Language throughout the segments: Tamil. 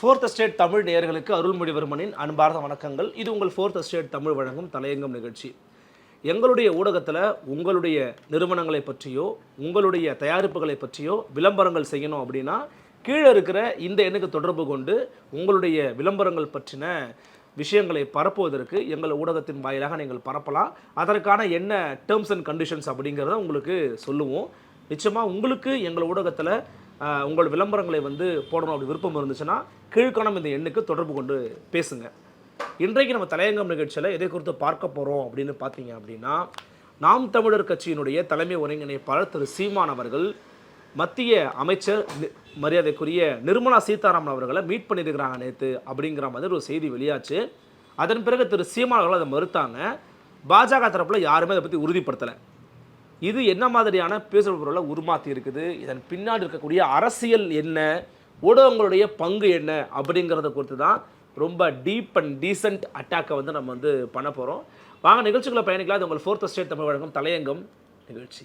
ஃபோர்த் ஸ்டேட் தமிழ் நேயர்களுக்கு அருள்மொழிவர்மனின் அன்பார்ந்த வணக்கங்கள். இது உங்கள் ஃபோர்த் ஸ்டேட் தமிழ் வழங்கும் தலையங்கம் நிகழ்ச்சி. எங்களுடைய ஊடகத்தில் உங்களுடைய நிறுவனங்களை பற்றியோ உங்களுடைய தயாரிப்புகளை பற்றியோ விளம்பரங்கள் செய்யணும் அப்படின்னா கீழே இருக்கிற இந்த எண்ணுக்கு தொடர்பு கொண்டு உங்களுடைய விளம்பரங்கள் பற்றின விஷயங்களை பரப்புவதற்கு எங்கள் ஊடகத்தின் வாயிலாக நீங்கள் பரப்பலாம். அதற்கான என்ன டேர்ம்ஸ் அண்ட் கண்டிஷன்ஸ் அப்படிங்கிறத உங்களுக்கு சொல்லுவோம். நிச்சயமாக உங்களுக்கு எங்கள் ஊடகத்தில் உங்கள் விளம்பரங்களை வந்து போடணும் அப்படி விருப்பம் இருந்துச்சுன்னா கீழ்காணும் இந்த எண்ணுக்கு தொடர்பு கொண்டு பேசுங்க. இன்றைக்கு நம்ம தலையங்கம் நிகழ்ச்சியில் எதை குறித்து பார்க்க போகிறோம் அப்படின்னு பார்த்தீங்க அப்படின்னா நாம் தமிழர் கட்சியினுடைய தலைமை ஒருங்கிணைப்பாளர் திரு சீமான் அவர்கள் மத்திய அமைச்சர் மரியாதைக்குரிய நிர்மலா சீதாராமன் அவர்களை மீட் பண்ணியிருக்கிறாங்க நேற்று அப்படிங்கிற மாதிரி ஒரு செய்தி வெளியாச்சு. அதன் பிறகு திரு சீமான் அவர்கள் அதை மறுத்தாங்க. பாஜக தரப்பில் யாருமே அதை பற்றி உறுதிப்படுத்தலை. இது என்ன மாதிரியான பேசுகிற பொருளை உருமாற்றி இருக்குது? இதன் பின்னாடி இருக்கக்கூடிய அரசியல் என்ன? ஊடகங்களுடைய பங்கு என்ன? அப்படிங்கிறத குறித்து தான் ரொம்ப டீப் அண்ட் டீசெண்ட் அட்டாக்கை வந்து நம்ம வந்து பண்ண போகிறோம் வாங்க நிகழ்ச்சிகளை பயணிக்கலாம். இது உங்கள் ஃபோர்த் ஸ்டேட் தமிழ் வழங்கும் தலையங்கம் நிகழ்ச்சி.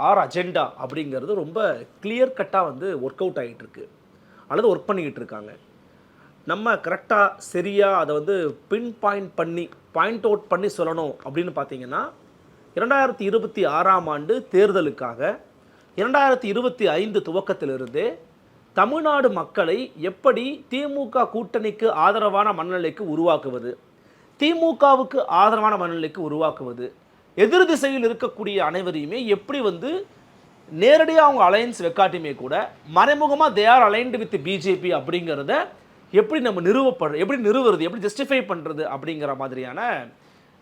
ஆர் அஜெண்டா அப்படிங்கிறது ரொம்ப கிளியர் கட்டாக வந்து ஒர்க் அவுட் ஆகிட்டு இருக்கு அல்லது ஒர்க் பண்ணிக்கிட்டு இருக்காங்க நம்ம கரெக்டாக சரியாக அதை வந்து பின் பாயிண்ட் பண்ணி பாயிண்ட் அவுட் பண்ணி சொல்லணும் அப்படின்னு பார்த்தீங்கன்னா இரண்டாயிரத்தி இருபத்தி ஆறாம் ஆண்டு தேர்தலுக்காக இரண்டாயிரத்தி இருபத்தி ஐந்து துவக்கத்திலிருந்தே தமிழ்நாடு மக்களை எப்படி திமுக கூட்டணிக்கு ஆதரவான மனநிலைக்கு உருவாக்குவது திமுகவுக்கு ஆதரவான மனநிலைக்கு உருவாக்குவது எதிர் திசையில் இருக்கக்கூடிய அனைவரையுமே எப்படி வந்து நேரடியாக அவங்க அலையன்ஸ் வைக்காட்டியுமே கூட மறைமுகமாக they are aligned with BJP அப்படிங்கிறத எப்படி நம்ம நிறுவப்படுற எப்படி நிறுவுறது எப்படி ஜஸ்டிஃபை பண்ணுறது அப்படிங்கிற மாதிரியான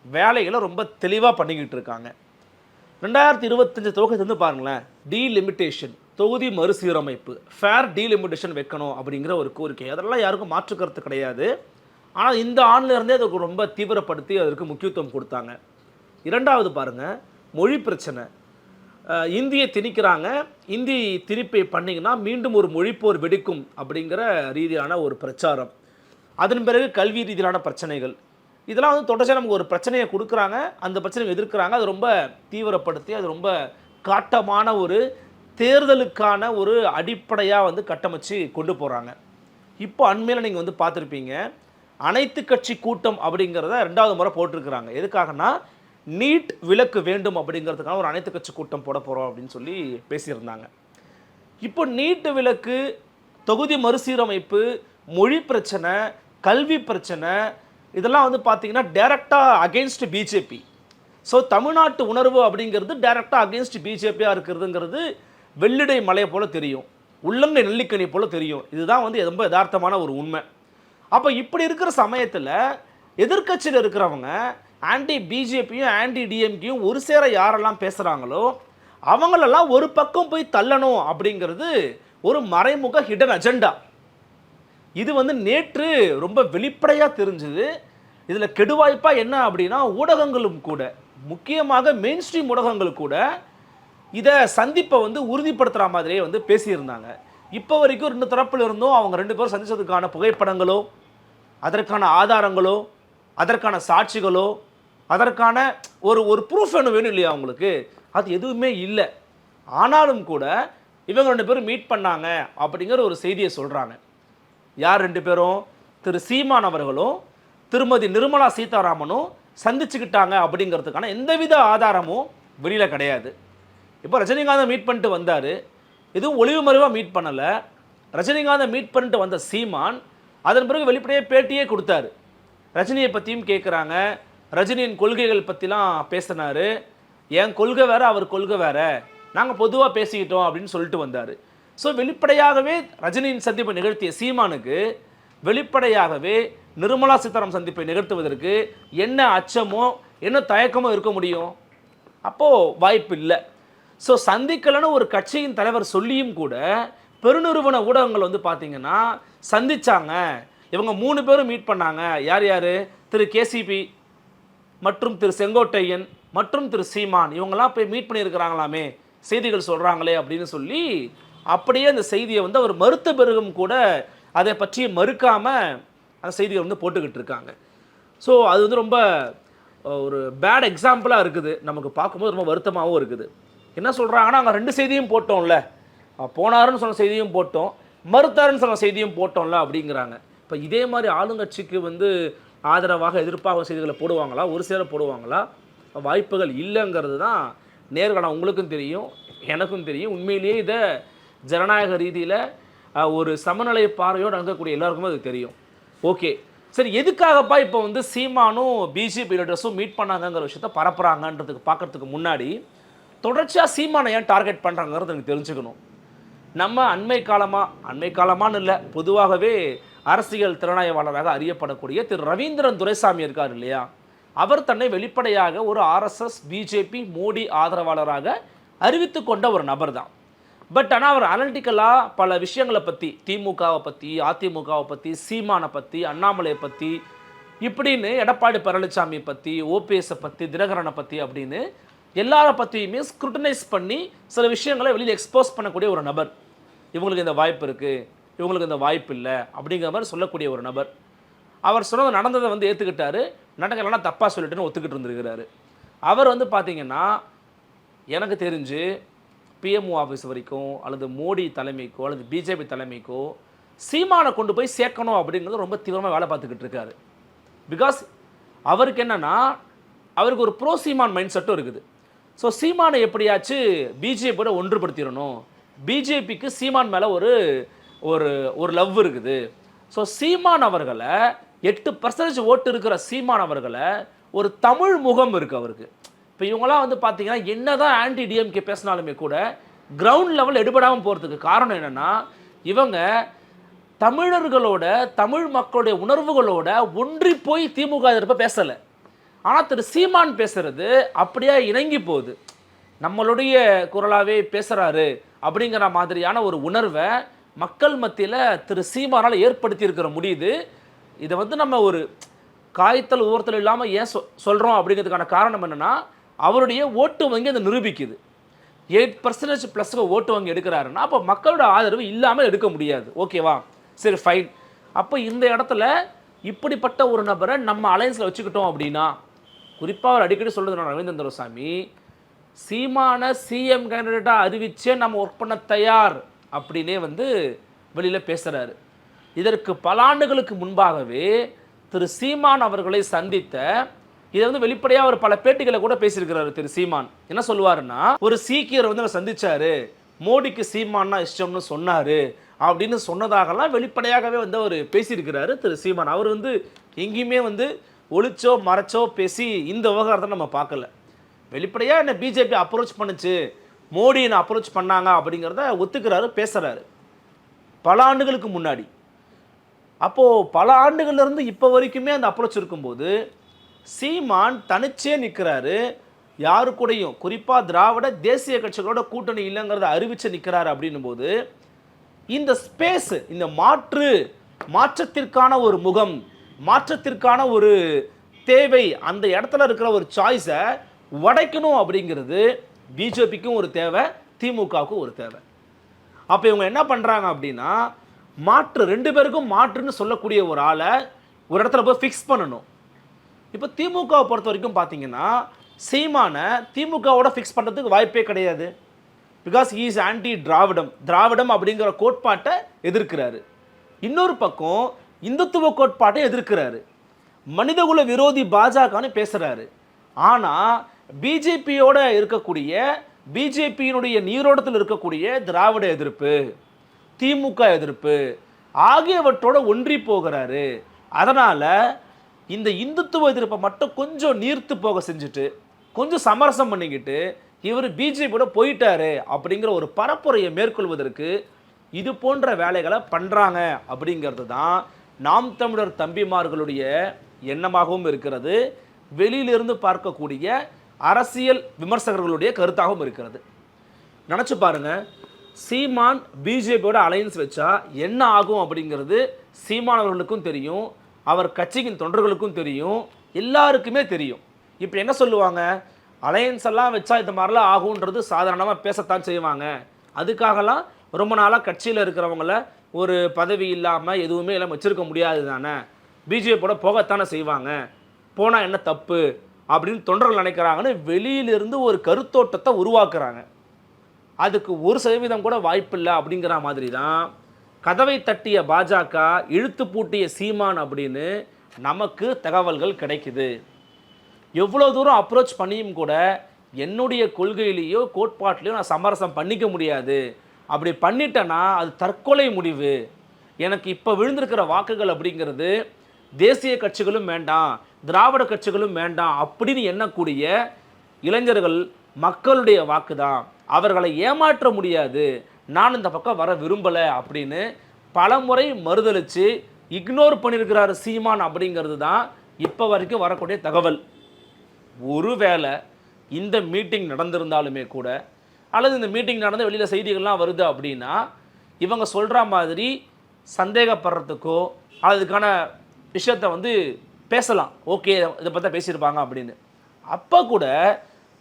வேலைகளை ரொம்ப தெளிவாக பண்ணிக்கிட்டு இருக்காங்க. ரெண்டாயிரத்தி இருபத்தஞ்சு துவக்கத்துல வந்து பாருங்களேன் டீலிமிட்டேஷன் தொகுதி மறுசீரமைப்பு ஃபேர் டீலிமிட்டேஷன் வைக்கணும் அப்படிங்கிற ஒரு கோரிக்கை. அதெல்லாம் யாருக்கும் மாற்று கருத்து கிடையாது. ஆனால் இந்த ஆண்டிலேருந்தே அதுக்கு ரொம்ப தீவிரப்படுத்தி அதற்கு முக்கியத்துவம் கொடுத்தாங்க. இரண்டாவது பாருங்கள் மொழி பிரச்சனை. இந்தியை திணிக்கிறாங்க. இந்தி திணிப்பை பண்ணிங்கன்னா மீண்டும் ஒரு மொழிப்போர் வெடிக்கும் அப்படிங்கிற ரீதியான ஒரு பிரச்சாரம். அதன் பிறகு கல்வி ரீதியிலான பிரச்சனைகள். இதெல்லாம் வந்து தொடர்ச்சியாக நமக்கு ஒரு பிரச்சனையை கொடுக்குறாங்க. அந்த பிரச்சனையை எதிர்க்கிறாங்க. அது ரொம்ப தீவிரப்படுத்தி அது ரொம்ப காட்டமான ஒரு தேர்தலுக்கான ஒரு அடிப்படையாக வந்து கட்டமைச்சு கொண்டு போகிறாங்க இப்போ அண்மையில் நீங்கள் வந்து பார்த்துருப்பீங்க. அனைத்து கட்சி கூட்டம் அப்படிங்கிறத ரெண்டாவது முறை போட்டிருக்கிறாங்க. எதுக்காகனா நீட் விலக்கு வேண்டும் அப்படிங்கிறதுக்கான ஒரு அனைத்து கட்சி கூட்டம் போட போகிறோம் அப்படின்னு சொல்லி பேசியிருந்தாங்க. இப்போ நீட்டு விலக்கு தொகுதி மறுசீரமைப்பு மொழி பிரச்சனை கல்வி பிரச்சனை இதெல்லாம் வந்து பார்த்தீங்கன்னா டைரெக்டாக அகெயின்ஸ்ட் பிஜேபி ஸோ தமிழ்நாட்டு உணர்வு அப்படிங்கிறது டைரெக்டாக அகெயின்ஸ்ட் பிஜேபியாக இருக்கிறதுங்கிறது வெள்ளிடை மலை போல் தெரியும். உள்ளங்கை நெல்லிக்கனி போல் தெரியும். இதுதான் வந்து ரொம்ப யதார்த்தமான ஒரு உண்மை. அப்போ இப்படி இருக்கிற சமயத்தில் எதிர்க்கட்சியில் இருக்கிறவங்க ஆன்டி பிஜேபியும் ஆன்டி டிஎம்கேயும் ஒரு சேர யாரெல்லாம் பேசுகிறாங்களோ அவங்களெல்லாம் ஒரு பக்கம் போய் தள்ளணும் அப்படிங்கிறது ஒரு மறைமுக ஹிடன் அஜெண்டா இது வந்து நேற்று ரொம்ப வெளிப்படையாக தெரிஞ்சுது. இதில் கெடுவாய்ப்பாக என்ன அப்படின்னா ஊடகங்களும் கூட முக்கியமாக மெயின் ஸ்ட்ரீம் ஊடகங்கள் கூட இதை சந்திப்பை வந்து உறுதிப்படுத்துகிற மாதிரியே வந்து பேசியிருந்தாங்க. இப்போ வரைக்கும் ரெண்டு தரப்பில் இருந்தும் அவங்க ரெண்டு பேரும் சந்திச்சதுக்கான புகைப்படங்களோ அதற்கான ஆதாரங்களோ அதற்கான சாட்சிகளோ அதற்கான ஒரு ஒரு ப்ரூஃப் ஒன்று வேணும் இல்லையா அவங்களுக்கு அது எதுவுமே இல்லை. ஆனாலும் கூட இவங்க ரெண்டு பேரும் மீட் பண்ணாங்க அப்படிங்கிற ஒரு செய்தியை சொல்கிறாங்க யார் ரெண்டு பேரும்? திரு சீமான் அவர்களும் திருமதி நிர்மலா சீதாராமனும் சந்திச்சுக்கிட்டாங்க அப்படிங்கிறதுக்கான எந்தவித ஆதாரமும் வெளியில் கிடையாது. இப்போ ரஜினிகாந்தை மீட் பண்ணிட்டு வந்தார். எதுவும் ஒளிவு மறைவாக மீட் பண்ணலை. ரஜினிகாந்தை மீட் பண்ணிட்டு வந்த சீமான் அதன் பிறகு வெளிப்படையாக பேட்டியே கொடுத்தாரு. ரஜினியை பற்றியும் கேட்குறாங்க ரஜினியின் கொள்கைகள் பற்றிலாம் பேசினார். என் கொள்கை வேறு அவர் கொள்கை வேறு. நாங்கள் பொதுவாக பேசிக்கிட்டோம் அப்படின்னு சொல்லிட்டு வந்தார். ஸோ வெளிப்படையாகவே ரஜினியின் சந்திப்பை நிகழ்த்திய சீமானுக்கு வெளிப்படையாகவே நிர்மலா சீதாராம் சந்திப்பை நிகழ்த்துவதற்கு என்ன அச்சமோ என்ன தயக்கமோ இருக்க முடியும்? அப்போது வாய்ப்பு இல்லை. ஸோ சந்திக்கலைன்னு ஒரு கட்சியின் தலைவர் சொல்லியும் கூட பெருநிறுவன ஊடகங்கள் வந்து பார்த்திங்கன்னா சந்தித்தாங்க இவங்க மூணு பேரும் மீட் பண்ணாங்க. யார் யார்? திரு கேசிபி மற்றும் திரு செங்கோட்டையன் மற்றும் திரு சீமான் இவங்கெல்லாம் போய் மீட் பண்ணியிருக்கிறாங்களாமே செய்திகள் சொல்கிறாங்களே அப்படின்னு சொல்லி அப்படியே அந்த செய்தியை வந்து அவர் மறுத்த பிறகும் கூட அதை பற்றி மறுக்காமல் அந்த செய்தியை வந்து போட்டுக்கிட்டு இருக்காங்க. ஸோ அது வந்து ரொம்ப ஒரு பேட் எக்ஸாம்பிளாக இருக்குது. நமக்கு பார்க்கும்போது ரொம்ப வருத்தமாகவும் இருக்குது. என்ன சொல்கிறாங்கன்னா அங்கே ரெண்டு செய்தியும் போட்டோம்ல. போனாருன்னு சொன்ன செய்தியும் போட்டோம். மறுத்தாருன்னு சொன்ன செய்தியும் போட்டோம்ல அப்படிங்கிறாங்க. இப்போ இதே மாதிரி ஆளுங்கட்சிக்கு வந்து ஆதரவாக எதிர்ப்பாக செய்திகளை போடுவாங்களா? ஒரு சேர போடுவாங்களா? வாய்ப்புகள் இல்லைங்கிறது தான் நேர்காணம் உங்களுக்கும் தெரியும் எனக்கும் தெரியும். உண்மையிலேயே இதை ஜனநாயக ரீதியில் ஒரு சமநிலை பார்வையோடு நடக்கக்கூடிய எல்லாருக்குமே அது தெரியும். ஓகே. சரி எதுக்காகப்பா இப்போ வந்து சீமானும் பிஜேபி லீடர்ஸும் மீட் பண்ணாங்கங்கிற விஷயத்த பரப்புகிறாங்கன்றதுக்கு பார்க்கறதுக்கு முன்னாடி தொடர்ச்சியாக சீமானை ஏன் டார்கெட் பண்ணுறாங்கிறது எனக்கு தெரிஞ்சுக்கணும். நம்ம அண்மை காலமாக அண்மை காலமான்னு இல்லை பொதுவாகவே அரசியல் திறனாய்வாளராக அறியப்படக்கூடிய திரு ரவீந்திரன் துரைசாமி இருக்கார் இல்லையா? அவர் தன்னை வெளிப்படையாக ஒரு ஆர்எஸ்எஸ் பிஜேபி மோடி ஆதரவாளராக அறிவித்து கொண்ட ஒரு நபர் தான் பட் ஆனால் அவர் அனலிட்டிக்கலாக பல விஷயங்களை பற்றி திமுகவை பற்றி அதிமுகவை பற்றி சீமானை பற்றி அண்ணாமலையை பற்றி இப்படின்னு எடப்பாடி பழனிசாமி பற்றி ஓபிஎஸை பற்றி தினகரனை பற்றி அப்படின்னு எல்லார பற்றியுமே ஸ்க்ரூட்டனைஸ் பண்ணி சில விஷயங்களை வெளியில் எக்ஸ்போஸ் பண்ணக்கூடிய ஒரு நபர். இவங்களுக்கு இந்த வாய்ப்பு இருக்குது இவங்களுக்கு இந்த வாய்ப்பு இல்லை அப்படிங்கிற மாதிரி சொல்லக்கூடிய ஒரு நபர். அவர் சொன்னது நடந்ததை வந்து ஏற்றுக்கிட்டாரு நடக்கலாம் தப்பாக சொல்லிட்டுன்னு ஒத்துக்கிட்டு இருந்திருக்கிறாரு. அவர் வந்து பார்த்திங்கன்னா எனக்கு தெரிஞ்சு பிஎம்ஓ ஆஃபீஸ் வரைக்கும் அல்லது மோடி தலைமைக்கோ அல்லது பிஜேபி தலைமைக்கோ சீமானை கொண்டு போய் சேர்க்கணும் அப்படிங்கிறது ரொம்ப தீவிரமாக வேலை பார்த்துக்கிட்டு இருக்காரு. பிகாஸ் அவருக்கு என்னென்னா அவருக்கு ஒரு ப்ரோ சீமான் மைண்ட் செட்டும் இருக்குது. ஸோ சீமானை எப்படியாச்சு பிஜேபியோட ஒன்றுபடுத்திடணும். பிஜேபிக்கு சீமான் மேலே ஒரு ஒரு ஒரு லவ் இருக்குது. ஸோ சீமான் அவர்களை எட்டு பர்சன்டேஜ் ஓட்டு இருக்கிற சீமான் அவர்களை ஒரு தமிழ் முகம் இருக்குது அவருக்கு. இப்போ இவங்களாம் வந்து பார்த்தீங்கன்னா என்னதான் ஆன்டி டிஎம்கே பேசினாலுமே கூட கிரவுண்ட் லெவல் எடுபடாமல் போகிறதுக்கு காரணம் என்னென்னா இவங்க தமிழர்களோட தமிழ் மக்களுடைய உணர்வுகளோட ஒன்றி போய் திமுக எதிர்ப்ப பேசலை. ஆனால் திரு சீமான் பேசுறது அப்படியே இணங்கி போகுது. நம்மளுடைய குரலாகவே பேசுகிறாரு அப்படிங்கிற மாதிரியான ஒரு உணர்வை மக்கள் மத்தியில் திரு சீமானால் ஏற்படுத்தி இருக்கிற முடியுது. இதை வந்து நம்ம ஒரு காய்த்தல் ஊர்த்தல் இல்லாமல் ஏன் சொ சொல்கிறோம் அப்படிங்கிறதுக்கான காரணம் என்னென்னா அவருடைய ஓட்டு வங்கி அதை நிரூபிக்குது. எயிட் பர்சன்டேஜ் ப்ளஸ்க்கு ஓட்டு வங்கி எடுக்கிறாருன்னா அப்போ மக்களோட ஆதரவு இல்லாமல் எடுக்க முடியாது. ஓகேவா சரி ஃபைன் அப்போ இந்த இடத்துல இப்படிப்பட்ட ஒரு நபரை நம்ம அலையன்ஸில் வச்சுக்கிட்டோம் அப்படின்னா குறிப்பாக அவர் அடிக்கடி சொல்கிறது ரவீந்திரன் துரைசாமி சீமான சிஎம் கேண்டிடேட்டாக அறிவிச்சே நம்ம ஒர்க் பண்ண தயார். அப்படின்னே வந்து வெளியில் பேசுகிறாரு இதற்கு பல ஆண்டுகளுக்கு முன்பாகவே திரு சீமான் அவர்களை சந்தித்த இதை வந்து வெளிப்படையாக அவர் பல பேட்டிகளை கூட பேசியிருக்கிறாரு திரு சீமான். என்ன சொல்லுவாருன்னா ஒரு சீக்கியர் வந்து அவர் சந்திச்சாரு மோடிக்கு சீமான்னா இஷ்டம்னு சொன்னார் அப்படின்னு சொன்னதாகலாம் வெளிப்படையாகவே வந்து அவர் பேசியிருக்கிறாரு திரு சீமான். அவர் வந்து எங்கேயுமே வந்து ஒளிச்சோ மறைச்சோ பேசி இந்த விவகாரத்தை நம்ம பார்க்கல. வெளிப்படையாக என்ன பிஜேபி அப்ரோச் பண்ணுச்சு மோடி அப்ரோச் பண்ணாங்க அப்படிங்கிறத ஒத்துக்கிறாரு பேசுகிறாரு பல ஆண்டுகளுக்கு முன்னாடி. அப்போது பல ஆண்டுகள்லேருந்து இப்போ வரைக்குமே அந்த அப்ரோச் இருக்கும்போது சீமான் தனிச்சே நிற்கிறாரு யாரு கூடயும் குறிப்பாக திராவிட தேசிய கட்சிகளோட கூட்டணி இல்லைங்கிறத அறிவிச்சு நிற்கிறாரு அப்படின்னும் போது இந்த ஸ்பேஸ் இந்த மாற்று மாற்றத்திற்கான ஒரு முகம் மாற்றத்திற்கான ஒரு தேவை அந்த இடத்துல இருக்கிற ஒரு சாய்ஸை உடைக்கணும் அப்படிங்கிறது பிஜேபிக்கும் ஒரு தேவை திமுகவுக்கும் ஒரு தேவை. அப்போ இவங்க என்ன பண்ணுறாங்க அப்படின்னா மாற்று ரெண்டு பேருக்கும் மாற்றுன்னு சொல்லக்கூடிய ஒரு ஆளை ஒரு இடத்துல போய் ஃபிக்ஸ் பண்ணணும். இப்போ திமுகவை பொறுத்த வரைக்கும் பார்த்தீங்கன்னா சீமானை திமுகவோட ஃபிக்ஸ் பண்ணுறதுக்கு வாய்ப்பே கிடையாது. பிகாஸ் இஸ் ஆன்டி திராவிடம் திராவிடம் அப்படிங்கிற கோட்பாட்டை எதிர்க்கிறாரு. இன்னொரு பக்கம் இந்துத்துவ கோட்பாட்டை எதிர்க்கிறாரு. மனிதகுல விரோதி பாஜகன்னு பேசுகிறாரு ஆனால் பிஜேபியோட இருக்கக்கூடிய பிஜேபியினுடைய நீரோட்டத்தில் இருக்கக்கூடிய திராவிட எதிர்ப்பு திமுக எதிர்ப்பு ஆகியவற்றோட ஒன்றி போகிறாரு. அதனால் இந்த இந்துத்துவ எதிர்ப்பை மட்டும் கொஞ்சம் நீர்த்து போக செஞ்சுட்டு கொஞ்சம் சமரசம் பண்ணிக்கிட்டு இவர் பிஜேபியோட போயிட்டாரு அப்படிங்கிற ஒரு பரப்புரையை மேற்கொள்வதற்கு இது போன்ற வேலைகளை பண்ணுறாங்க அப்படிங்கிறது தான் நாம் தமிழர் தம்பிமார்களுடைய எண்ணமாகவும் இருக்கிறது. வெளியிலிருந்து பார்க்கக்கூடிய அரசியல் விமர்சகர்களுடைய கருத்தாகவும் இருக்கிறது. நினச்சி பாருங்க சீமான் பிஜேபியோட அலையன்ஸ் வச்சா என்ன ஆகும் அப்படிங்கிறது சீமான் அவர்களுக்கும் தெரியும் அவர் கட்சியின் தொண்டர்களுக்கும் தெரியும் எல்லாருக்குமே தெரியும். இப்போ என்ன சொல்லுவாங்க? அலையன்ஸ் எல்லாம் வச்சா இந்த மாதிரிலாம் ஆகுன்றது சாதாரணமாக பேசத்தான் செய்வாங்க. அதுக்காகலாம் ரொம்ப நாளாக கட்சியில் இருக்கிறவங்கள ஒரு பதவி இல்லாமல் எதுவுமே இல்லாமல் வச்சுருக்க முடியாது தானே பிஜேபியோட போகத்தானே செய்வாங்க? போனால் என்ன தப்பு? அப்படின்னு தொண்டர்கள் நினைக்கிறாங்கன்னு வெளியிலிருந்து ஒரு கருத்தோட்டத்தை உருவாக்குறாங்க. அதுக்கு ஒரு சதவீதம் கூட வாய்ப்பில்லை அப்படிங்கிற மாதிரி தான் கதவை தட்டிய பாஜக இழுத்து பூட்டிய சீமான் அப்படின்னு நமக்கு தகவல்கள் கிடைக்குது. எவ்வளோ தூரம் அப்ரோச் பண்ணியும் கூட என்னுடைய கொள்கையிலேயோ கோட்பாட்டிலையோ நான் சமரசம் பண்ணிக்க முடியாது. அப்படி பண்ணிட்டேன்னா அது தற்கொலை முடிவு. எனக்கு இப்போ விழுந்திருக்கிற வாக்குகள் அப்படிங்கிறது தேசிய கட்சிகளும் வேண்டாம். திராவிட கட்சிகளும் வேண்டாம் அப்படின்னு எண்ணக்கூடிய இளைஞர்கள் மக்களுடைய வாக்கு தான் அவர்களை ஏமாற்ற முடியாது. நான் இந்த பக்கம் வர விரும்பலை அப்படின்னு பலமுறை மறுதளித்து இக்னோர் பண்ணியிருக்கிறாரு சீமான் அப்படிங்கிறது தான் இப்போ வரைக்கும் வரக்கூடிய தகவல். ஒருவேளை இந்த மீட்டிங் நடந்திருந்தாலுமே கூட அல்லது இந்த மீட்டிங் நடந்து வெளியில் செய்திகள்லாம் வருது அப்படின்னா இவங்க சொல்கிற மாதிரி சந்தேகப்படுறதுக்கோ அதுக்கான விஷயத்த வந்து பேசலாம். ஓகே இதை பற்றி பேசியிருப்பாங்க அப்படின்னு. அப்போ கூட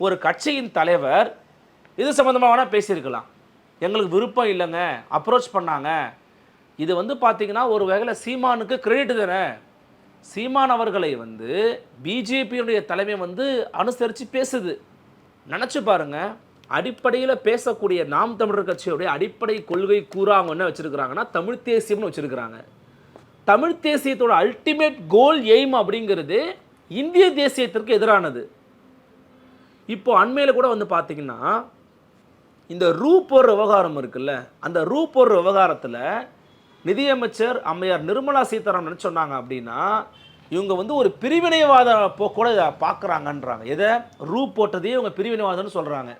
ஒரு கட்சியின் தலைவர் இது சம்மந்தமாக வேணால் பேசியிருக்கலாம். எங்களுக்கு விருப்பம் இல்லைங்க அப்ரோச் பண்ணாங்க. இது வந்து பார்த்தீங்கன்னா ஒரு வகையில் சீமானுக்கு கிரெடிட் தானே. சீமான் அவர்களை வந்து பிஜேபியுடைய தலைமை வந்து அனுசரித்து பேசுது. நினச்சி பாருங்க அடிப்படையில் பேசக்கூடிய நாம் தமிழர் கட்சியுடைய அடிப்படை கொள்கை கூறாங்க என்ன வச்சுருக்கிறாங்கன்னா தமிழ் தேசியம்னு வச்சுருக்கிறாங்க. தமிழ் தேசியத்தோட அல்டிமேட் கோல் எய்ம் அப்படிங்கிறது இந்திய தேசியத்திற்கு எதிரானது. இப்போ அண்மையில் கூட வந்து பார்த்தீங்கன்னா இந்த ரூ போடுற விவகாரம் இருக்குல்ல அந்த ரூ போடுற விவகாரத்தில் நிதியமைச்சர் அம்மையார் நிர்மலா சீதாராமன் சொன்னாங்க அப்படின்னா இவங்க வந்து ஒரு பிரிவினைவாத போக்கூட இதை பார்க்குறாங்கன்றாங்க எதை? ரூ போட்டதையே இவங்க பிரிவினைவாதம்னு சொல்கிறாங்க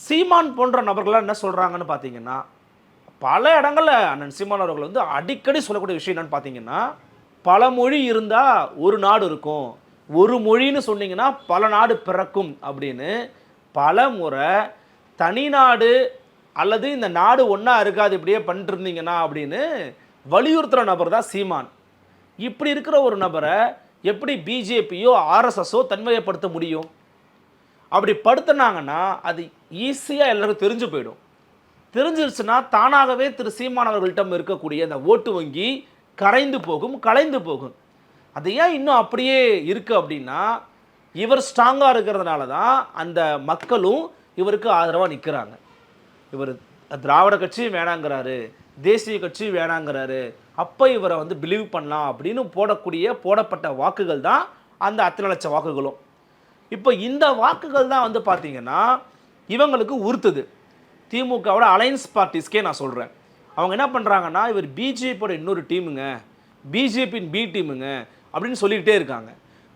சீமான் போன்ற நபர்கள்லாம் என்ன சொல்கிறாங்கன்னு பார்த்தீங்கன்னா பல இடங்களில் அண்ணன் சீமான் அவர்கள் வந்து அடிக்கடி சொல்லக்கூடிய விஷயம் என்னன்னு பார்த்தீங்கன்னா பல மொழி இருந்தால் ஒரு நாடு இருக்கும். ஒரு மொழின்னு சொன்னீங்கன்னா பல நாடு பிறக்கும் அப்படின்னு பல முறை தனி நாடு அல்லது இந்த நாடு ஒன்றா இருக்காது இப்படியே பண்ணிட்டுருந்தீங்கன்னா அப்படின்னு வலியுறுத்துகிற நபர் தான் சீமான். இப்படி இருக்கிற ஒரு நபரை எப்படி பிஜேபியோ ஆர்எஸ்எஸோ தன்மையப்படுத்த முடியும்? அப்படி படுத்துனாங்கன்னா அது ஈஸியாக எல்லாருக்கும் தெரிஞ்சு போயிடும். தெரிஞ்சிருச்சுன்னா தானாகவே திரு சீமான் அவர்கள்ட்ட இருக்கக்கூடிய அந்த ஓட்டு வங்கி கரைந்து போகும் கலைந்து போகும். அது ஏன் இன்னும் அப்படியே இருக்குது அப்படின்னா இவர் ஸ்ட்ராங்காக இருக்கிறதுனால தான் அந்த மக்களும் இவருக்கு ஆதரவாக நிற்கிறாங்க இவர் திராவிட கட்சியும் வேணாங்கிறாரு தேசிய கட்சியும் வேணாங்கிறாரு அப்போ இவரை வந்து பிலீவ் பண்ணலாம் அப்படின்னு போடக்கூடிய போடப்பட்ட வாக்குகள் தான் அந்த அத்தனை லட்சம் வாக்குகளும். இப்போ இந்த வாக்குகள் தான் வந்து பார்த்திங்கன்னா இவங்களுக்கு உறுத்துது. திமுகவோட அலையன்ஸ் பார்ட்டிஸ்க்கே நான் சொல்கிறேன் அவங்க என்ன பண்ணுறாங்கன்னா இவர் பிஜேபியோட இன்னொரு டீமுங்க. பிஜேபியின் பி டீமுங்க அப்படின்னு சொல்லிக்கிட்டே இருக்காங்க.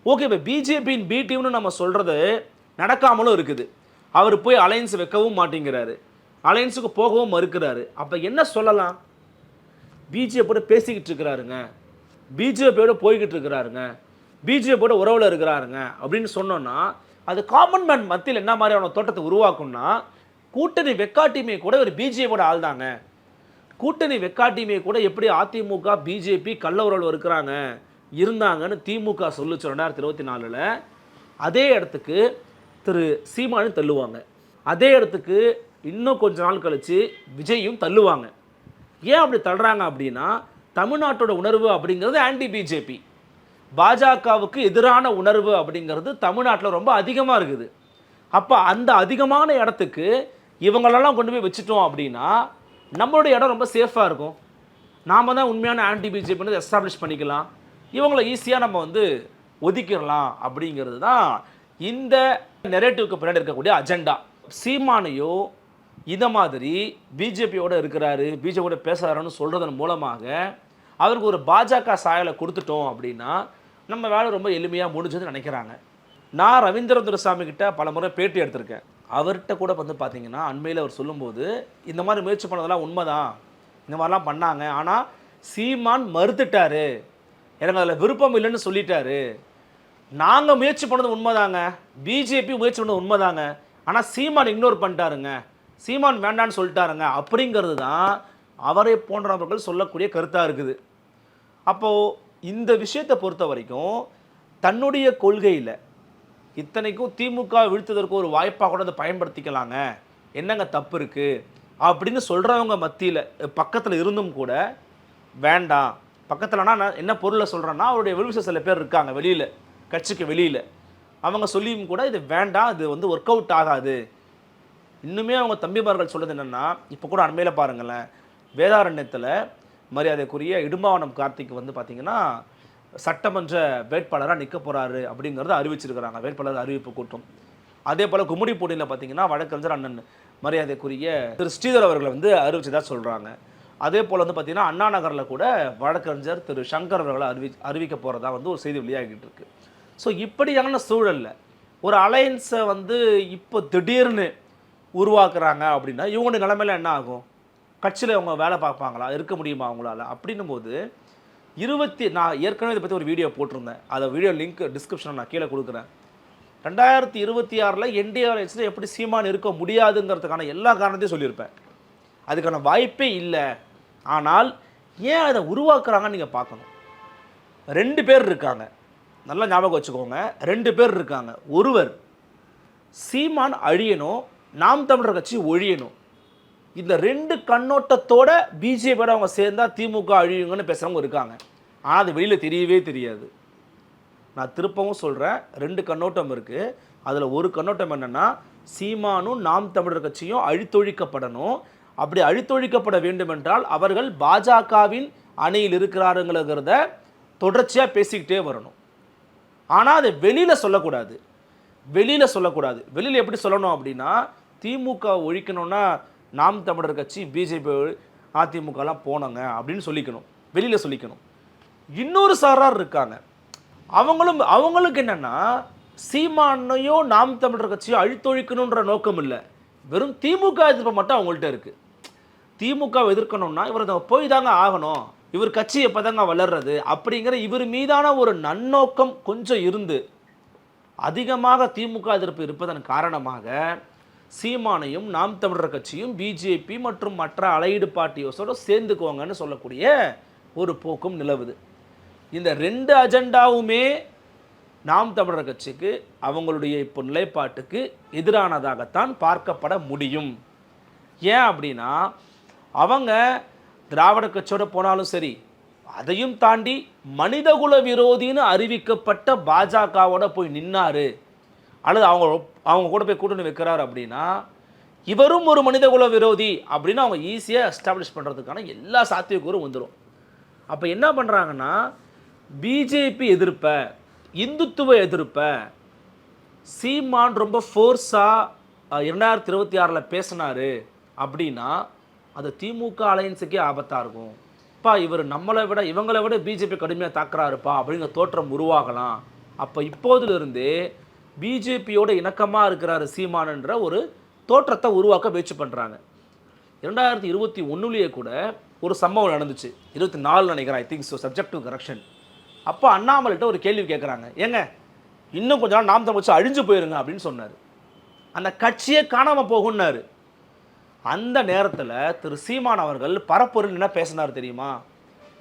ஓகே இப்போ பிஜேபியின் பி டீம்னு நம்ம சொல்கிறது நடக்காமலும் இருக்குது. அவர் போய் அலையன்ஸ் வைக்கவும் மாட்டேங்கிறாரு. அலையன்ஸுக்கு போகவும் மறுக்கிறாரு. அப்போ என்ன சொல்லலாம்? பிஜேபியோட பேசிக்கிட்டு இருக்கிறாருங்க. பிஜேபியோட போய்கிட்டு இருக்கிறாருங்க. பிஜேபியோட உறவில் இருக்கிறாருங்க அப்படின்னு சொன்னோன்னா அது காமன் மேன் மத்தியில் என்ன மாதிரியான தோட்டத்தை உருவாக்கும்னா கூட்டணி வெக்காட்டியுமே கூட ஒரு பிஜேபியோட ஆள் தாங்க கூட்டணி வெக்காட்டியுமே கூட எப்படி அதிமுக பிஜேபி கள்ள இருக்கிறாங்க இருந்தாங்கன்னு திமுக சொல்லுச்சு ரெண்டாயிரத்தி இருபத்தி நாலில். அதே இடத்துக்கு திரு சீமானும் தள்ளுவாங்க. அதே இடத்துக்கு இன்னும் கொஞ்ச நாள் கழித்து விஜயும் தள்ளுவாங்க. ஏன் அப்படி தள்ளுறாங்க அப்படின்னா தமிழ்நாட்டோட உணர்வு அப்படிங்கிறது ஆன்டி பிஜேபி பாஜகவுக்கு எதிரான உணர்வு அப்படிங்கிறது தமிழ்நாட்டில் ரொம்ப அதிகமாக இருக்குது. அப்போ அந்த அதிகமான இடத்துக்கு இவங்களெல்லாம் கொண்டு போய் வச்சுட்டோம் அப்படின்னா நம்மளுடைய இடம் ரொம்ப சேஃபாக இருக்கும். நாம் தான் உண்மையான ஆன்டி பிஜேபின்னு எஸ்டாப்ளிஷ் பண்ணிக்கலாம். இவங்களை ஈஸியாக நம்ம வந்து ஒதுக்கிடலாம் அப்படிங்கிறது தான் இந்த நெரேட்டிவ்க்கு பின்னாடி இருக்கக்கூடிய அஜெண்டா சீமானையோ இந்த மாதிரி பிஜேபியோட இருக்கிறாரு பிஜேபியோட பேசுகிறாருன்னு சொல்கிறதன் மூலமாக அவருக்கு ஒரு பாஜக சாயலை கொடுத்துட்டோம் அப்படின்னா நம்ம வேலை ரொம்ப எளிமையாக முடிஞ்சதுன்னு நினைக்கிறாங்க. நான் ரவீந்திர துரசாமி கிட்ட பல முறை பேட்டி எடுத்திருக்கேன். அவர்கிட்ட கூட வந்து பார்த்தீங்கன்னா அண்மையில் அவர் சொல்லும்போது இந்த மாதிரி முயற்சி பண்ணதெல்லாம் உண்மைதான். இந்த மாதிரிலாம் பண்ணாங்க. ஆனால் சீமான் மறுத்துட்டாரு. எனக்கு அதில் விருப்பம் இல்லைன்னு சொல்லிட்டாரு. நாங்கள் முயற்சி பண்ணது உண்மைதாங்க. பிஜேபி முயற்சி பண்ணது உண்மைதாங்க. ஆனால் சீமான் இக்னோர் பண்ணிட்டாருங்க. சீமான் வேண்டான்னு சொல்லிட்டாருங்க. அப்படிங்கிறது தான் அவரை போன்றவர்கள் சொல்லக்கூடிய கருத்தாக இருக்குது. அப்போது இந்த விஷயத்தை பொறுத்த வரைக்கும் தன்னுடைய கொள்கையில் இத்தனைக்கும் திமுக வீழ்த்ததற்கு ஒரு வாய்ப்பாக கூட அதை பயன்படுத்திக்கலாங்க. என்னங்க தப்பு இருக்குது அப்படின்னு சொல்கிறவங்க மத்தியில் பக்கத்தில் இருந்தும் கூட வேண்டாம். பக்கத்தில்னா நான் என்ன பொருளை சொல்கிறேன்னா அவருடைய வெல்விஷர் சில பேர் இருக்காங்க வெளியில் கட்சிக்கு வெளியில். அவங்க சொல்லியும் கூட இது வேண்டாம் இது வந்து ஒர்க் அவுட் ஆகாது. இன்னுமே அவங்க தம்பிமார்கள் சொல்கிறது என்னென்னா இப்போ கூட அண்மையில் பாருங்களேன் வேதாரண்யத்தில் மரியாதைக்குரிய இடும்பாவனம் கார்த்திக் வந்து பார்த்திங்கன்னா சட்டமன்ற வேட்பாளராக நிற்க போகிறாரு அப்படிங்கிறத அறிவிச்சிருக்கிறாங்க. வேட்பாளர் அறிவிப்பு கூட்டம். அதே போல் கும்முடி போட்டியில் பார்த்தீங்கன்னா வழக்கறிஞர் அண்ணன் மரியாதைக்குரிய திரு ஸ்ரீதர் அவர்களை வந்து அறிவிச்சதாக சொல்கிறாங்க அதே போல் வந்து பார்த்திங்கன்னா அண்ணா நகரில் கூட வழக்கறிஞர் திரு சங்கர் அவர்களை அறிவி அறிவிக்க போகிறதா வந்து ஒரு செய்தி வெளியாகிட்டு இருக்கு. ஸோ இப்படியான சூழலில் ஒரு அலையன்ஸை வந்து இப்போ திடீர்னு உருவாக்குறாங்க அப்படின்னா இவங்களுடைய நிலைமையில என்ன ஆகும்? கட்சியில் அவங்க வேலை பார்ப்பாங்களா? இருக்க முடியுமா அவங்களால? அப்படின்னும் போது இருபத்தி நான் ஏற்கனவே இதை பற்றி ஒரு வீடியோ போட்டிருந்தேன். அதை வீடியோ லிங்க் டிஸ்கிரிப்ஷனில் நான் கீழே கொடுக்குறேன். ரெண்டாயிரத்தி இருபத்தி ஆறில் என்டிஆர் அலையன்ஸில் எப்படி சீமான் இருக்க முடியாதுங்கிறதுக்கான எல்லா காரணத்தையும் சொல்லியிருப்பேன். அதுக்கான வாய்ப்பே இல்லை. ஆனால் ஏன் அதை உருவாக்குறாங்கன்னு நீங்கள் பார்க்கணும். ரெண்டு பேர் இருக்காங்க. நல்லா ஞாபகம் வச்சுக்கோங்க. ரெண்டு பேர் இருக்காங்க. ஒருவர் சீமான் அழியணும் நாம் தமிழர் கட்சி ஒழியணும். இந்த ரெண்டு கண்ணோட்டத்தோட பிஜேபியோட அவங்க சேர்ந்தா திமுக அழியுங்கன்னு பேசுகிறவங்க இருக்காங்க. ஆனால் அது வெளியில் தெரியவே தெரியாது. நான் திருப்பவும் சொல்கிறேன் ரெண்டு கண்ணோட்டம் இருக்குது அதில் ஒரு கண்ணோட்டம் என்னென்னா சீமானும் நாம் தமிழர் கட்சியும் அழித்தொழிக்கப்படணும். அப்படி அழித்தொழிக்கப்பட வேண்டுமென்றால் அவர்கள் பாஜகவின் அணியில் இருக்கிறாருங்கிறத தொடர்ச்சியாக பேசிக்கிட்டே வரணும். ஆனால் அதை வெளியில் சொல்லக்கூடாது. வெளியில் சொல்லக்கூடாது. வெளியில் எப்படி சொல்லணும் அப்படின்னா திமுக ஒழிக்கணும்னா நாம் தமிழர் கட்சி பிஜேபி அதிமுகலாம் போனோங்க அப்படின்னு சொல்லிக்கணும். வெளியில் சொல்லிக்கணும். இன்னொரு சாரார் இருக்காங்க. அவங்களும் அவங்களுக்கு என்னன்னா சீமானையோ நாம் தமிழர் கட்சியோ அழித்தொழிக்கணுன்ற நோக்கம் இல்லை. வெறும் திமுக எதிர்ப்பு மட்டும் அவங்கள்ட்ட இருக்குது திமுக எதிர்க்கணும்னா இவர் போய் தாங்க ஆகணும். இவர் கட்சி எப்போதாங்க வளர்றது? அப்படிங்கிற இவர் மீதான ஒரு நன்னோக்கம் கொஞ்சம் இருந்து அதிகமாக திமுக எதிர்ப்பு இருப்பதன் காரணமாக சீமானையும் நாம் தமிழர் கட்சியும் பிஜேபி மற்றும் மற்ற அலையீடு பார்ட்டியோஸோட சேர்ந்துக்குவாங்கன்னு சொல்லக்கூடிய ஒரு போக்கும் நிலவுது. இந்த ரெண்டு அஜெண்டாவுமே நாம் தமிழர் கட்சிக்கு அவங்களுடைய இப்போ நிலைப்பாட்டுக்கு எதிரானதாகத்தான் பார்க்கப்பட முடியும். ஏன் அப்படின்னா அவங்க திராவிட கட்சியோட போனாலும் சரி அதையும் தாண்டி மனிதகுல விரோதின்னு அறிவிக்கப்பட்ட பாஜகவோட போய் நின்னாரு. அல்லது அவங்க அவங்க கூட போய் கூட்டணி வைக்கிறாரு அப்படின்னா இவரும் ஒரு மனிதகுல விரோதி அப்படின்னு அவங்க ஈஸியாக எஸ்டாப்ளிஷ் பண்ணுறதுக்கான எல்லா சாத்தியக்கூறும் வந்துடும் அப்போ என்ன பண்ணுறாங்கன்னா பிஜேபி எதிர்ப்பை இந்துத்துவ எதிர்ப்பை சீமான் ரொம்ப ஃபோர்ஸாக இரண்டாயிரத்தி இருபத்தி ஆறில் பேசினாரு அப்படின்னா அது திமுக அலையன்ஸுக்கே ஆபத்தாக இருக்கும். அப்பா இவர் நம்மளை விட இவங்களை விட பிஜேபி கடுமையாக தாக்குறாருப்பா அப்படிங்கிற தோற்றம் உருவாகலாம். அப்போ இப்போதிலிருந்தே பிஜேபியோட இணக்கமாக இருக்கிறாரு சீமானன்ற ஒரு தோற்றத்தை உருவாக்க முயற்சி பண்ணுறாங்க இரண்டாயிரத்தி இருபத்தி ஒன்றுலேயே கூட ஒரு சம்பவம் நடந்துச்சு. இருபத்தி நாலு நினைக்கிறேன் I think so subject to correction அப்போ அண்ணாமலைகிட்ட ஒரு கேள்வி கேட்குறாங்க ஏங்க இன்னும் கொஞ்ச நாள் நாம் தமிழ்ச்சி அழிஞ்சு போயிருங்க அப்படின்னு சொன்னார். அந்த கட்சியே காணாமல் போகும்னாரு. அந்த நேரத்தில் திரு சீமான் அவர்கள் பரப்புரையில் என்ன பேசினார் தெரியுமா?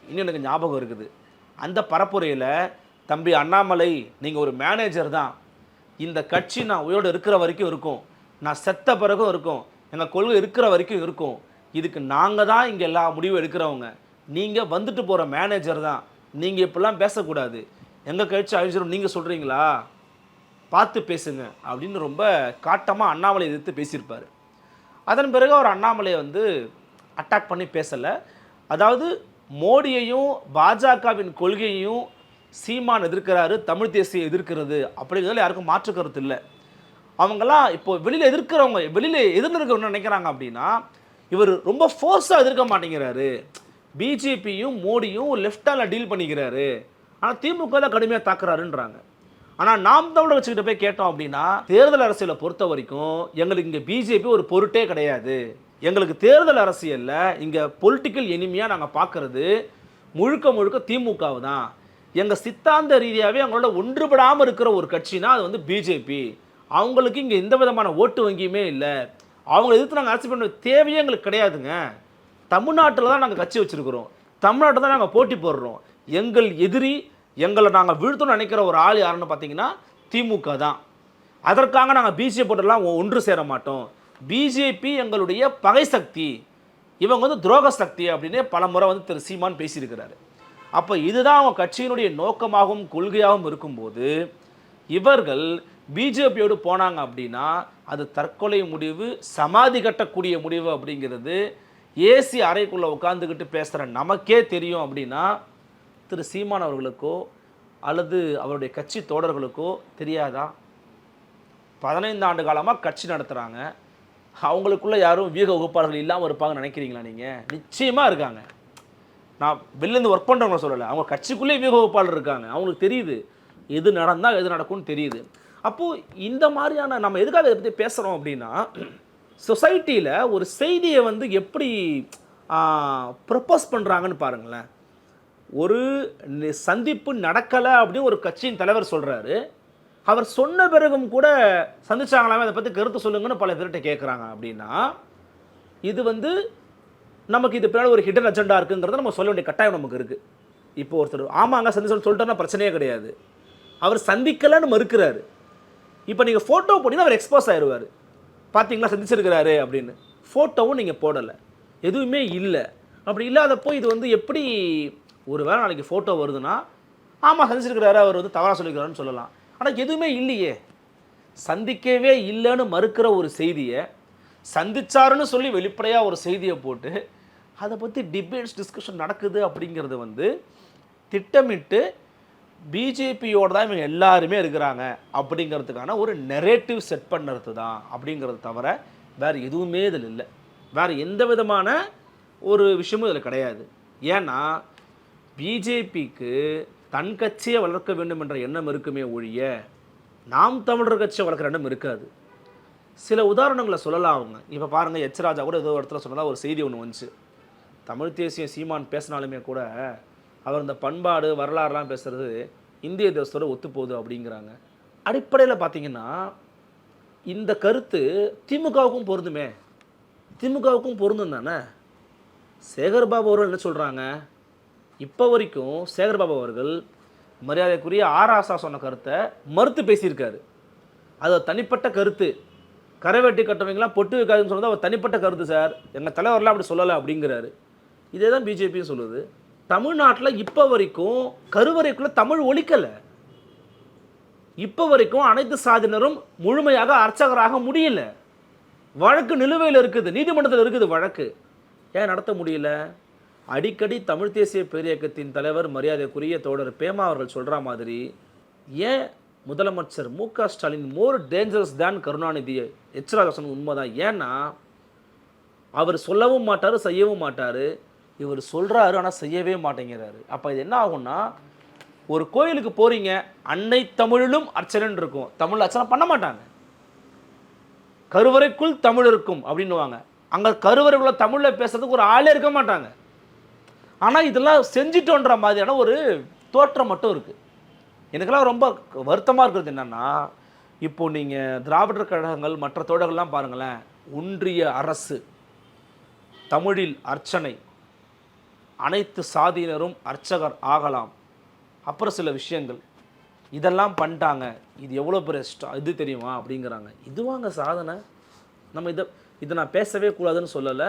இன்னும் எனக்கு ஞாபகம் இருக்குது. அந்த பரப்புரையில் தம்பி அண்ணாமலை நீங்கள் ஒரு மேனேஜர் தான். இந்த கட்சி நான் உயிரோடு இருக்கிற வரைக்கும் இருக்கும். நான் செத்த பிறகும் இருக்கும். எங்கள் கொள்கை இருக்கிற வரைக்கும் இருக்கும். இதுக்கு நாங்கள் தான் இங்கே எல்லா முடிவும் எடுக்கிறவங்க. நீங்கள் வந்துட்டு போகிற மேனேஜர் தான். நீங்கள் இப்படிலாம் பேசக்கூடாது. எங்கள் கட்சி அழிஞ்சிடும் நீங்கள் சொல்கிறீங்களா பார்த்து பேசுங்க அப்படின்னு ரொம்ப காட்டமாக அண்ணாமலை எதிர்த்து பேசியிருப்பார். அதன் பிறகு அவர் அண்ணாமலையை வந்து அட்டாக் பண்ணி பேசலை. அதாவது மோடியையும் பாஜகவின் கொள்கையையும் சீமான் எதிர்க்கிறாரு தமிழ் தேசியம் எதிர்க்கிறது அப்படிங்கிறதுல யாருக்கும் மாற்று கருத்து இல்லை. அவங்கெல்லாம் இப்போ வெளியில் எதிர்க்கிறவங்க வெளியில் எதிர்த்து நினைக்கிறாங்க அப்படின்னா இவர் ரொம்ப ஃபோர்ஸாக எதிர்க்க மாட்டேங்கிறாரு. பிஜேபியும் மோடியும் லெஃப்டால் டீல் பண்ணிக்கிறாரு. ஆனால் திமுக தான் கடுமையாக தாக்குறாருன்றாங்க. ஆனால் நாம் தமிழை வச்சுக்கிட்டு போய் கேட்டோம் அப்படின்னா தேர்தல் அரசியலை பொறுத்த வரைக்கும் எங்களுக்கு இங்கே பிஜேபி ஒரு பொருட்டே கிடையாது. எங்களுக்கு தேர்தல் அரசியலில் இங்கே பொலிட்டிக்கல் எனிமையாக நாங்கள் பார்க்குறது முழுக்க முழுக்க திமுகவு தான் எங்கள் சித்தாந்த ரீதியாகவே அவங்களோட ஒன்றுபடாமல் இருக்கிற ஒரு கட்சினா அது வந்து பிஜேபி அவங்களுக்கு இங்கே எந்த விதமான ஓட்டு வங்கியுமே இல்லை. அவங்கள எதிர்த்து நாங்கள் அரசு பண்ண தேவையே எங்களுக்கு கிடையாதுங்க. தமிழ்நாட்டில் தான் நாங்கள் கட்சி வச்சுருக்கிறோம். தமிழ்நாட்டில் தான் நாங்கள் போட்டி போடுறோம். எங்கள் எதிரி எங்களை நாங்கள் வீழ்த்தணும்னு நினைக்கிற ஒரு ஆள் யாருன்னு பார்த்தீங்கன்னா திமுக தான். அதற்காக நாங்கள் பிஜேபி போட்டெல்லாம் ஒன்று சேர மாட்டோம். பிஜேபி எங்களுடைய பகை சக்தி இவங்க வந்து துரோக சக்தி அப்படின்னு பல முறை வந்து திரு சீமான் பேசியிருக்கிறாரு. அப்போ இதுதான் அவன் கட்சியினுடைய நோக்கமாகவும் கொள்கையாகவும் இருக்கும்போது இவர்கள் பிஜேபியோடு போனாங்க அப்படின்னா அது தற்கொலை முடிவு சமாதி கட்டக்கூடிய முடிவு அப்படிங்கிறது ஏசி அறைக்குள்ளே உட்காந்துக்கிட்டு பேசுகிற நமக்கே தெரியும் அப்படின்னா திரு சீமான் அவர்களுக்கோ அல்லது அவருடைய கட்சி தோழர்களுக்கோ தெரியாதா? பதினைந்து ஆண்டு காலமாக கட்சி நடத்துகிறாங்க அவங்களுக்குள்ளே யாரும் வீக வகுப்பாளர்கள் இல்லாமல் இருப்பாங்கன்னு நினைக்கிறீங்களா நீங்கள் நிச்சயமாக இருக்காங்க. நான் வெளிலேருந்து ஒர்க் பண்ணுறவங்க சொல்லலை. அவங்க கட்சிக்குள்ளே வியூகவப்பாளர் இருக்காங்க. அவங்களுக்கு தெரியுது. எது நடந்தால் எது நடக்கும்னு தெரியுது. அப்போது இந்த மாதிரியான நம்ம எதுக்காக இதை பற்றி பேசுகிறோம் அப்படின்னா சொசைட்டியில் ஒரு செய்தியை வந்து எப்படி ப்ரப்போஸ் பண்ணுறாங்கன்னு பாருங்களேன். ஒரு சந்திப்பு நடக்கலை அப்படின்னு ஒரு கட்சியின் தலைவர் சொல்கிறாரு அவர் சொன்ன பிறகும் கூட சந்திச்சாங்களாமே அதை பற்றி கருத்து சொல்லுங்கன்னு பல பேர்கிட்ட கேட்குறாங்க அப்படின்னா இது வந்து நமக்கு இது பின்னாடி ஒரு ஹிடன் அஜெண்டா இருக்குங்கிறத நம்ம சொல்ல வேண்டிய கட்டாயம் நமக்கு இருக்குது இப்போ ஒருத்தர் ஆமாங்க சந்திச்சு சொல்லிட்டோம்னா பிரச்சனையே கிடையாது. அவர் சந்திக்கலைன்னு மறுக்கிறாரு. இப்போ நீங்கள் ஃபோட்டோ போட்டிங்கன்னா அவர் எக்ஸ்போஸ் ஆயிடுவார் பார்த்தீங்களா சந்திச்சிருக்கிறாரு அப்படின்னு. ஃபோட்டோவும் நீங்கள் போடலை. எதுவுமே இல்லை. அப்படி இல்லாதப்போ இது வந்து எப்படி ஒரு வேளை நாளைக்கு ஃபோட்டோ வருதுன்னா ஆமாம் சந்திச்சிருக்கிறாரு அவர் வந்து தவறாக சொல்லிக்கிறாருன்னு சொல்லலாம். ஆனால் எதுவுமே இல்லையே. சந்திக்கவே இல்லைன்னு மறுக்கிற ஒரு செய்தியை சந்திச்சாருன்னு சொல்லி வெளிப்படையாக ஒரு செய்தியை போட்டு அதை பற்றி டிபேட்ஸ் டிஸ்கஷன் நடக்குது அப்படிங்கிறது வந்து திட்டமிட்டு பிஜேபியோட தான் இவங்க எல்லாருமே இருக்கிறாங்க அப்படிங்கிறதுக்கான ஒரு நெரேட்டிவ் செட் பண்ணுறது தான் அப்படிங்கிறது தவிர வேறு எதுவுமே இதில் இல்லை. வேறு எந்த விதமான ஒரு விஷயமும் இதில் கிடையாது. ஏன்னா பிஜேபிக்கு தன் கட்சியை வளர்க்க வேண்டும் என்ற எண்ணம் இருக்குமே ஒழிய நாம் தமிழர் கட்சியை வளர்க்குற எண்ணம் இருக்காது. சில உதாரணங்களை சொல்லலாம் அவங்க. இப்போ பாருங்கள் எச். ராஜா கூட ஏதோ ஒரு இடத்துல சொன்னதாக ஒரு செய்தி ஒன்று வந்துச்சு. தமிழ் தேசிய சீமான் பேசினாலுமே கூட அவர் இந்த பண்பாடு வரலாறுலாம் பேசுகிறது இந்திய தேசத்தோட ஒத்துப்போகுது அப்படிங்கிறாங்க. அடிப்படையில் பார்த்தீங்கன்னா இந்த கருத்து திமுகவுக்கும் பொருந்துமே. திமுகவுக்கும் பொருந்தும் தானே? சேகர்பாபு அவர்கள் என்ன சொல்கிறாங்க இப்போ வரைக்கும் சேகர்பாபு அவர்கள் மரியாதைக்குரிய ஆர் ஆசா சொன்ன கருத்தை மறுத்து பேசியிருக்காரு. அது தனிப்பட்ட கருத்து. கரை வெட்டி கட்டுறவங்களாம் பொட்டு வைக்காதுன்னு சொன்னது அவர் தனிப்பட்ட கருத்து சார். எங்கள் தலைவர்லாம் அப்படி சொல்லலை அப்படிங்கிறாரு. இதே தான் பிஜேபியும் சொல்லுது. தமிழ்நாட்டில் இப்போ வரைக்கும் கருவறைக்குள்ளே தமிழ் ஒழிக்கலை இப்போ வரைக்கும் அனைத்து சாதியினரும் முழுமையாக அர்ச்சகராக முடியல. வழக்கு நிலுவையில் இருக்குது நீதிமன்றத்தில் இருக்குது வழக்கு. ஏன் நடத்த முடியல? அடிக்கடி தமிழ் தேசிய பேரியக்கத்தின் தலைவர் மரியாதைக்குரிய தோழர் பேமா அவர்கள் சொல்கிற மாதிரி ஏன் முதலமைச்சர் Mu Ka Stalin more dangerous than Karunanidhi H Raja சொன்னது உண்மைதான்? ஏன்னா அவர் சொல்லவும் மாட்டார் செய்யவும் மாட்டார். இவர் சொல்கிறாரு ஆனால் செய்யவே மாட்டேங்கிறாரு. அப்போ இது என்ன ஆகும்னா ஒரு கோயிலுக்கு போகிறீங்க அன்னை தமிழிலும் அர்ச்சனைன்னு இருக்கும். தமிழ் அர்ச்சனை பண்ண மாட்டாங்க. கருவறைக்குள் தமிழ் இருக்கும் அப்படின்னுவாங்க. அங்கே கருவறைக்குள்ள தமிழில் பேசுறதுக்கு ஒரு ஆளே இருக்க மாட்டாங்க. ஆனால் இதெல்லாம் செஞ்சிட்டோன்ற மாதிரியான ஒரு தோற்றம் மட்டும் இருக்குது எனக்கெல்லாம் ரொம்ப வருத்தமாக இருக்கிறது என்னென்னா இப்போ நீங்கள் திராவிடர் கழகங்கள் மற்ற தோழர்கள்லாம் பாருங்களேன் ஒன்றிய அரசு தமிழில் அர்ச்சனை அனைத்து சாதியினரும் அர்ச்சகர் ஆகலாம். அப்புறம் சில விஷயங்கள். இதெல்லாம் பண்ணிட்டாங்க. இது எவ்வளோ பெரிய இது தெரியுமா? அப்படிங்கிறாங்க. இதுவாங்க சாதனை. நம்ம இதை இதை நான் பேசவே கூடாதுன்னு சொல்லலை.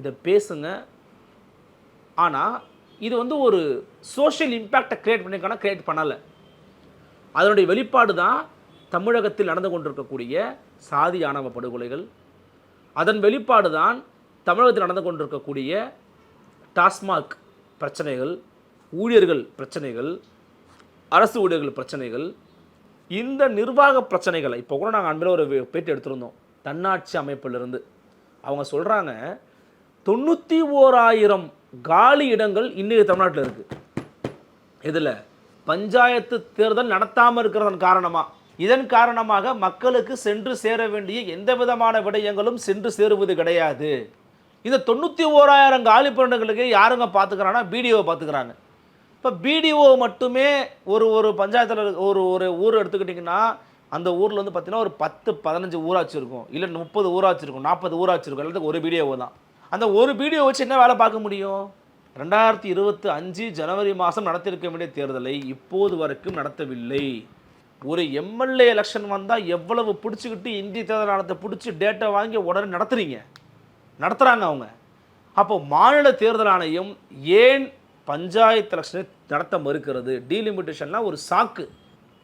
இதை பேசுங்க. ஆனால் இது வந்து ஒரு சோஷியல் இம்பேக்டை க்ரியேட் பண்ணியிருக்கானா? க்ரியேட் பண்ணலை. அதனுடைய வெளிப்பாடு தான் தமிழகத்தில் நடந்து கொண்டிருக்கக்கூடிய சாதி ஆணவ படுகொலைகள். அதன் வெளிப்பாடு தான் தமிழகத்தில் நடந்து கொண்டிருக்கக்கூடிய டாஸ்மாக் பிரச்சனைகள் ஊழியர்கள் பிரச்சனைகள் அரசு ஊழியர்கள் பிரச்சனைகள் இந்த நிர்வாக பிரச்சனைகளை இப்போ கூட நாங்கள் அன்பில் ஒரு பேட்டி எடுத்திருந்தோம். தன்னாட்சி அமைப்பிலிருந்து. அவங்க சொல்கிறாங்க தொண்ணூற்றி ஓராயிரம் காலி இடங்கள் இன்றைக்கு தமிழ்நாட்டில் இருக்குது இதில் பஞ்சாயத்து தேர்தல் நடத்தாமல் இருக்கிறதன் காரணமாக இதன் காரணமாக மக்களுக்கு சென்று சேர வேண்டிய எந்த விதமான விடயங்களும் சென்று சேருவது கிடையாது. இந்த தொண்ணூற்றி ஓராயிரம் காலி பண்டங்களுக்கு யாருங்க பார்த்துக்கிறாங்கன்னா பிடிஓ பார்த்துக்கிறாங்க இப்போ பிடிஓ மட்டுமே ஒரு ஒரு பஞ்சாயத்தில் ஒரு ஒரு ஊர் எடுத்துக்கிட்டிங்கன்னா அந்த ஊரில் வந்து பார்த்தீங்கன்னா ஒரு பத்து பதினஞ்சு ஊராட்சி இருக்கும். இல்லை முப்பது ஊராட்சி இருக்கும் நாற்பது ஊராட்சி இருக்கும். எல்லாத்துக்கும் ஒரு பிடிஓ தான். அந்த ஒரு பிடிஓ வச்சு என்ன வேலை பார்க்க முடியும்? ரெண்டாயிரத்தி இருபத்தி அஞ்சு ஜனவரி மாதம் நடத்திருக்க வேண்டிய தேர்தலை இப்போது வரைக்கும் நடத்தவில்லை. ஒரு எம்எல்ஏ எலெக்ஷன் வந்தால் எவ்வளவு பிடிச்சிக்கிட்டு இந்திய தேர்தல் ஆணையத்தை பிடிச்சி டேட்டா வாங்கி உடனே நடத்துறீங்க? நடத்துகிறாங்க அவங்க. அப்போ மாநில தேர்தல் ஆணையம் ஏன் பஞ்சாயத்து எலெக்ஷனை நடத்த மறுக்கிறது? டீலிமிட்டேஷன்லாம் ஒரு சாக்கு.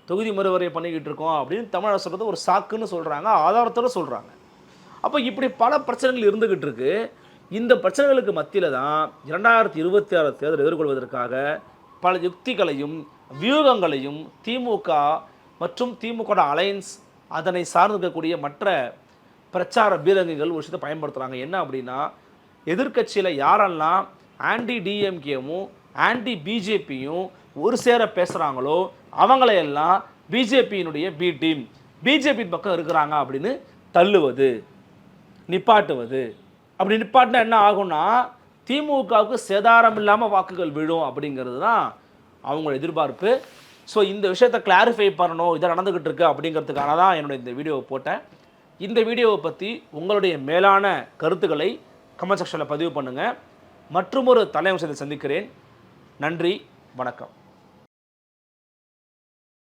தொகுதி மறுவரையை பண்ணிக்கிட்டு இருக்கோம் அப்படின்னு தமிழக சொல்கிறது ஒரு சாக்குன்னு சொல்கிறாங்க ஆதாரத்தோட சொல்கிறாங்க அப்போ இப்படி பல பிரச்சனைகள் இருந்துக்கிட்டு இருக்கு. இந்த பிரச்சனைகளுக்கு மத்தியில் தான் இரண்டாயிரத்தி இருபத்தி ஆறு தேர்தல் எதிர்கொள்வதற்காக பல யுக்திகளையும் வியூகங்களையும் திமுக மற்றும் திமுக அலையன்ஸ் அதனை சார்ந்திருக்கக்கூடிய மற்ற பிரச்சார பீரங்கிகள் ஒரு விஷயத்தை பயன்படுத்துகிறாங்க என்ன அப்படின்னா எதிர்க்கட்சியில் யாரெல்லாம் ஆன்டி டிஎம்கேவும் ஆன்டி பிஜேபியும் ஒரு சேர பேசுகிறாங்களோ அவங்களையெல்லாம் பிஜேபியினுடைய பி டீம் பிஜேபி பக்கம் இருக்கிறாங்க அப்படின்னு தள்ளுவது நிப்பாட்டுவது. அப்படி நிப்பாட்டினா என்ன ஆகும்னா திமுகவுக்கு சேதாரம் இல்லாமல் வாக்குகள் விழும் அப்படிங்கிறது தான் அவங்களோட எதிர்பார்ப்பு. ஸோ இந்த விஷயத்தை கிளாரிஃபை பண்ணணும் இதை நடந்துக்கிட்டு இருக்கு அப்படிங்கிறதுக்காக தான் என்னோட இந்த வீடியோவை போட்டேன். இந்த வீடியோவை பற்றி உங்களுடைய மேலான கருத்துக்களை கமெண்ட் செக்ஷனில் பதிவு பண்ணுங்கள் மற்றும் ஒரு தலையம்சத்தை சந்திக்கிறேன். நன்றி வணக்கம்.